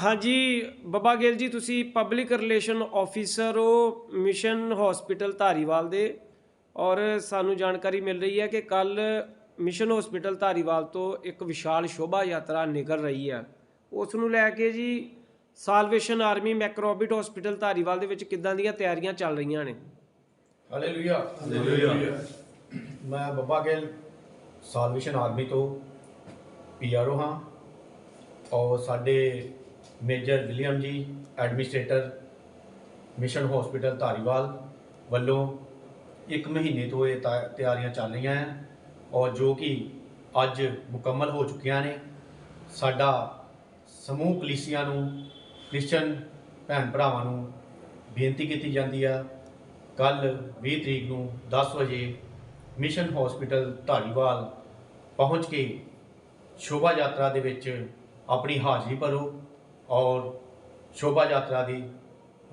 ਹਾਂਜੀ ਬੱਬਾ ਗਿੱਲ ਜੀ ਤੁਸੀਂ public relation officer ਹੋ ਮਿਸ਼ਨ ਹਸਪੀਟਲ ਧਾਰੀਵਾਲ ਦੇ ਔਰ ਸਾਨੂੰ ਜਾਣਕਾਰੀ ਮਿਲ ਰਹੀ ਹੈ ਕਿ ਕੱਲ ਮਿਸ਼ਨ ਹਸਪੀਟਲ ਧਾਰੀਵਾਲ ਤੋਂ ਇੱਕ ਵਿਸ਼ਾਲ ਸ਼ੋਭਾ ਯਾਤਰਾ ਨਿਕਲ ਰਹੀ ਹੈ। ਉਸ ਨੂੰ ਲੈ ਕੇ ਜੀ salvation army MacRobert hospital Dhariwal ਦੇ ਵਿੱਚ ਕਿੱਦਾਂ ਦੀਆਂ ਤਿਆਰੀਆਂ ਚੱਲ ਰਹੀਆਂ ਨੇ? Hallelujah hallelujah. ਮੈਂ ਬੱਬਾ ਗਿੱਲ ਸਾਲਵੇਸ਼ਨ ਆਰਮੀ ਤੋਂ ਪੀਆਰਓ ਹਾਂ। ਔਰ ਸਾਡੇ major William ji, administrator, mission hospital Dhariwal ਵੱਲੋਂ ਇੱਕ ਮਹੀਨੇ ਤੋਂ ਇਹ ਤਾ- ਤਿਆਰੀਆਂ ਚੱਲ ਰਹੀਆਂ ਹੈ ਔਰ ਜੋ ਕਿ ਅੱਜ ਮੁਕੰਮਲ ਹੋ ਚੁੱਕੀਆਂ ਨੇ। ਸਾਡਾ ਸਮੂਹ ਕਲੀਸੀਆਂ ਨੂੰ, ਕ੍ਰਿਸਚਨ ਭੈਣ ਭਰਾਵਾਂ ਨੂੰ ਬੇਨਤੀ ਕੀਤੀ ਜਾਂਦੀ ਆ, ਕੱਲ 20 ਤਰੀਕ ਨੂੰ 10 ਵਜੇ ਮਿਸ਼ਨ ਹਸਪੀਟਲ ਧਾਰੀਵਾਲ ਪਹੁੰਚ ਕੇ ਸ਼ੋਭਾ ਯਾਤਰਾ ਦੇ ਵਿੱਚ ਆਪਣੀ ਹਾਜ਼ਰੀ ਭਰੋ ਔਰ ਸ਼ੋਭਾ ਯਾਤਰਾ ਦੀ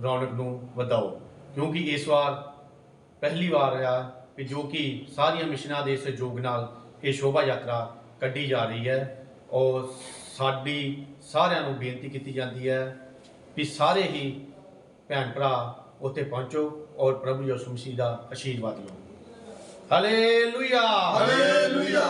ਰੌਣਕ ਨੂੰ ਵਧਾਓ। ਕਿਉਂਕਿ ਇਸ ਵਾਰ ਪਹਿਲੀ ਵਾਰ ਆ ਕਿ ਜੋ ਕਿ ਸਾਰੀਆਂ ਮਿਸ਼ਨਾਂ ਦੇ ਸਹਿਯੋਗ ਨਾਲ ਇਹ ਸ਼ੋਭਾ ਯਾਤਰਾ ਕੱਢੀ ਜਾ ਰਹੀ ਹੈ ਔਰ ਸਾਡੀ ਸਾਰਿਆਂ ਨੂੰ ਬੇਨਤੀ ਕੀਤੀ ਜਾਂਦੀ ਹੈ ਕਿ ਸਾਰੇ ਹੀ ਭੈਣ ਭਰਾ ਉੱਥੇ ਪਹੁੰਚੋ ਔਰ ਪ੍ਰਭੂ ਯਿਸੂ ਮਸੀਹ ਦਾ ਆਸ਼ੀਰਵਾਦ ਲਓ। Hallelujah hallelujah.